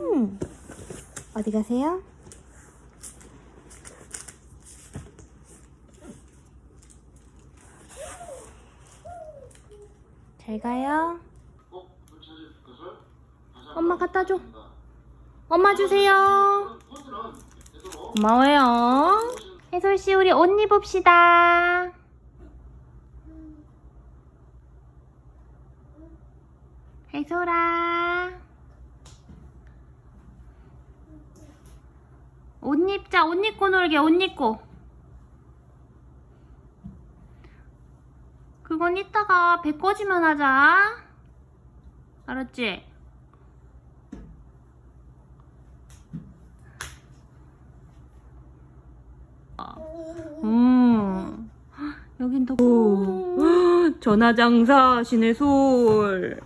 음. 어디 가세요? 잘 가요. 엄마 갖다 줘. 엄마 주세요. 고마워요. 해솔 씨, 우리 옷 입읍시다. 해솔아. 옷 입자, 옷 입고 놀게, 옷 입고. 그건 이따가 배 꺼지면 하자. 알았지? 음. 여긴 더. 전화장사 신의 솔.